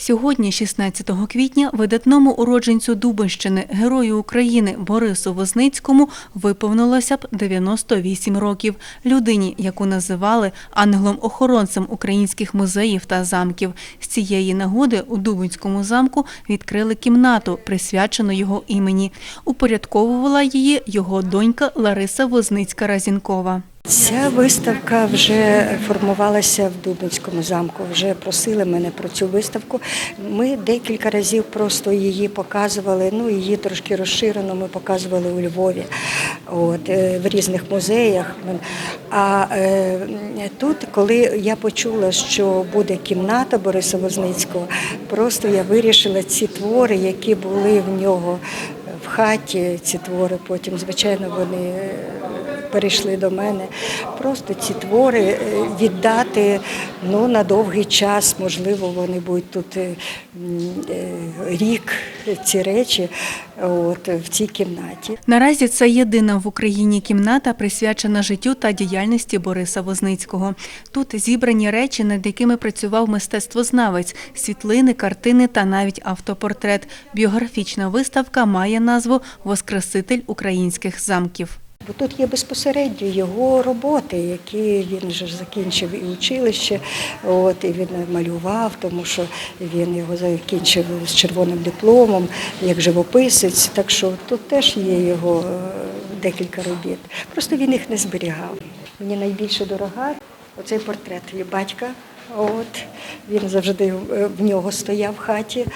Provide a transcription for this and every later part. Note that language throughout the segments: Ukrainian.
Сьогодні, 16 квітня, видатному уродженцю Дубинщини, герою України Борису Возницькому виповнилося б 98 років. Людині, яку називали ангелом-охоронцем українських музеїв та замків. З цієї нагоди у Дубинському замку відкрили кімнату, присвячену його імені. Упорядковувала її його донька Лариса Возницька-Разінкова. Ця виставка вже формувалася в Дубинському замку. Вже просили мене про цю виставку. Ми декілька разів просто її показували. Ну її трошки розширено. Ми показували у Львові, от е, в різних музеях. А е, тут, коли я почула, що буде кімната Бориса Возницького, просто я вирішила ці твори, які були в нього хаті. Ці твори потім, звичайно, вони. е, перейшли до мене. Просто ці твори е, віддати ну, на довгий час, можливо, вони будуть тут е, рік, ці речі от, в цій кімнаті. Наразі це єдина в Україні кімната, присвячена життю та діяльності Бориса Возницького. Тут зібрані речі, над якими працював мистецтвознавець, світлини, картини та навіть автопортрет. Біографічна виставка має назву Воскреситель українських замків. Бо тут є безпосередньо його роботи, які він же ж закінчив і училище, от, і він малював, тому що він його закінчив з червоним дипломом, як живописець. Так що тут теж є його е, декілька робіт. Просто він їх не зберігав. Мені найбільше дорога оцей портрет батька. От, він завжди в нього стояв в хаті.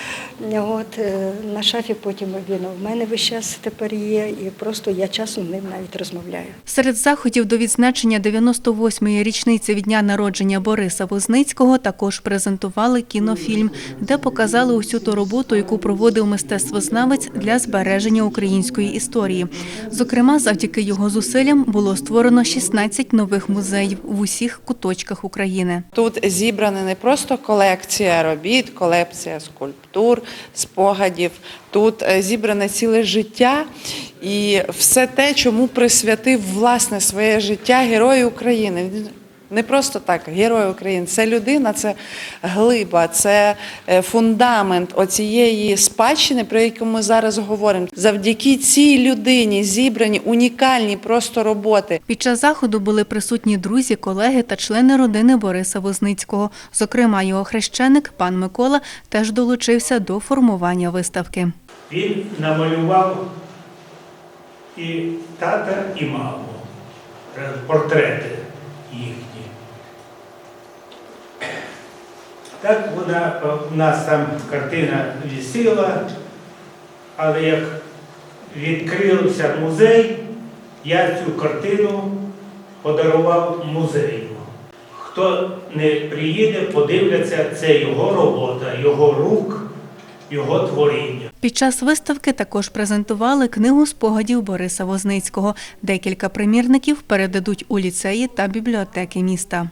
От, е, на шафі потім він в мене весь час тепер є, і просто я часом ним навіть розмовляю. Серед заходів до відзначення 98-ї річниці від дня народження Бориса Возницького також презентували кінофільм, де показали усю ту роботу, яку проводив мистецтвознавець для збереження української історії. Зокрема, завдяки його зусиллям було створено 16 нових музеїв в усіх куточках України. Тут зібрана не просто колекція робіт, колекція скульптур, спогадів. Тут е, зібране ціле життя і все те, чому присвятив власне своє життя герой України. Не просто так, герой України. Це людина, це глиба, це е, фундамент оцієї спадщини, про яку ми зараз говоримо. Завдяки цій людині зібрані унікальні просто роботи. Під час заходу були присутні друзі, колеги та члени родини Бориса Возницького. Зокрема, його хрещеник пан Микола теж долучився до формування виставки. Він намалював і тата, і маму, е, портрети їхні. Так вона е, у нас там картина висіла, але як відкрився музей, я цю картину подарував музею. Хто не приїде, подивляться, це його робота, його рук, його творіння. Під час виставки також презентували книгу спогадів Бориса Возницького. Декілька примірників передадуть у ліцеї та бібліотеки міста.